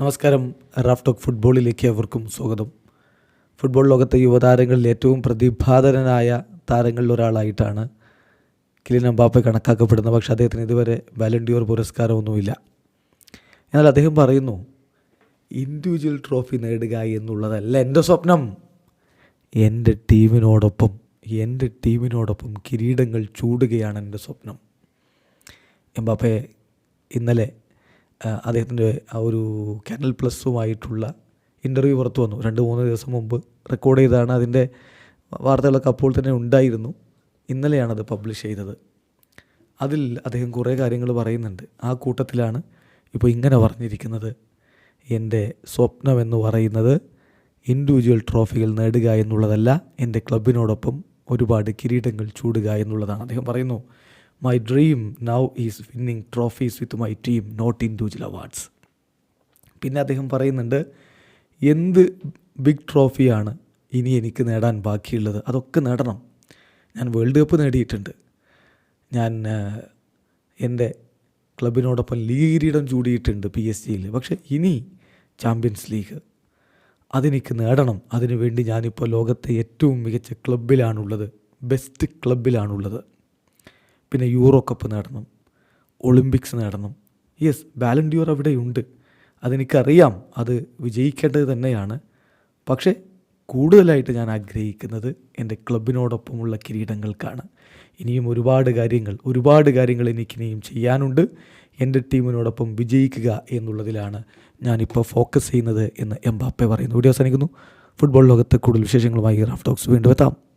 നമസ്കാരം. Raf talk ഫുട്ബോളിലേക്ക് അവർക്കും സ്വാഗതം. ഫുട്ബോൾ ലോകത്തെ യുവതാരങ്ങളിൽ ഏറ്റവും പ്രതിഭാതരനായ താരങ്ങളിൽ ഒരാളായിട്ടാണ് കിലിൻ അമ്പാപ്പ കണക്കാക്കപ്പെടുന്നത്. പക്ഷേ അദ്ദേഹത്തിന് ഇതുവരെ വാലണ്ടിയോർ പുരസ്കാരമൊന്നുമില്ല. എന്നാൽ അദ്ദേഹം പറയുന്നു ഇൻഡിവിജ്വൽ ട്രോഫി നേടുക എന്നുള്ളതല്ല എന്റെ സ്വപ്നം. എന്റെ ടീമിനോടൊപ്പം എന്റെ ടീമിനോടൊപ്പം കിരീടങ്ങൾ ചൂടുകയാണ് എന്റെ സ്വപ്നം. എംബാപ്പയെ ഇന്നലെ അദ്ദേഹത്തിന്റെ ആ ഒരു കാനൽ പ്ലസുമായിട്ടുള്ള ഇന്റർവ്യൂ പുറത്തു വന്നു. രണ്ട് മൂന്ന് ദിവസം മുമ്പ് റെക്കോർഡ് ചെയ്താണ്. അതിന്റെ വാർത്തകളൊക്കെ അപ്പോൾ തന്നെ ഉണ്ടായിരുന്നു. ഇന്നലെയാണത് പബ്ലിഷ് ചെയ്തത്. അതിൽ അദ്ദേഹം കുറേ കാര്യങ്ങൾ പറയുന്നുണ്ട്. ആ കൂട്ടത്തിലാണ് ഇപ്പോൾ ഇങ്ങനെ പറഞ്ഞിരിക്കുന്നത്. എന്റെ സ്വപ്നമെന്ന് പറയുന്നത് ഇൻഡിവിജ്വൽ ട്രോഫികൾ നേടുക എന്നുള്ളതല്ല എന്റെ ക്ലബിനോടൊപ്പം ഒരുപാട് കിരീടങ്ങൾ ചൂടുക എന്നുള്ളതാണ്. അദ്ദേഹം പറയുന്നു my dream now is winning trophies with my team not individual awards പിന്നെ അദ്ദേഹം പറയുന്നുണ്ട് എന്ത് ബിഗ് ട്രോഫിയാണ് ഇനി എനിക്ക് നേടാൻ ബാക്കിയുള്ളത്? അതൊക്കെ നേടണം. ഞാൻ വേൾഡ് കപ്പ് നേടിയിട്ടുണ്ട്. ഞാൻ എന്റെ ക്ലബിനോടൊപ്പം ലീഗ് കിരീടം ചൂടിയിട്ടുണ്ട് പി എസ് ജിയിൽ പക്ഷേ ഇനി ചാമ്പ്യൻസ് ലീഗ് അതെനിക്ക് നേടണം. അതിനുവേണ്ടി ഞാനിപ്പോൾ ലോകത്തെ ഏറ്റവും മികച്ച ക്ലബിലാണുള്ളത് ബെസ്റ്റ് ക്ലബിലാണുള്ളത് പിന്നെ യൂറോ കപ്പ് നേടണം ഒളിമ്പിക്സ് നേടണം. യെസ് ബാലൻഡിയോർ അവിടെയുണ്ട്. അതെനിക്കറിയാം അത് വിജയിക്കേണ്ടത് തന്നെയാണ്. പക്ഷേ കൂടുതലായിട്ട് ഞാൻ ആഗ്രഹിക്കുന്നത് എന്റെ ക്ലബിനോടൊപ്പമുള്ള കിരീടങ്ങൾക്കാണ്. ഇനിയും ഒരുപാട് കാര്യങ്ങൾ ഒരുപാട് കാര്യങ്ങൾ എനിക്കിനിയും ചെയ്യാനുണ്ട്. എന്റെ ടീമിനോടൊപ്പം വിജയിക്കുക എന്നുള്ളതിലാണ് ഞാനിപ്പോൾ ഫോക്കസ് ചെയ്യുന്നത് എന്ന് എംബാപ്പെ പറയുന്നു. വീഡിയോ അവസാനിക്കുന്നു. ഫുട്ബോൾ ലോകത്ത് കൂടുതൽ വിശേഷങ്ങളുമായി റാഫ് ടോക്സ് വീണ്ടും എത്താം.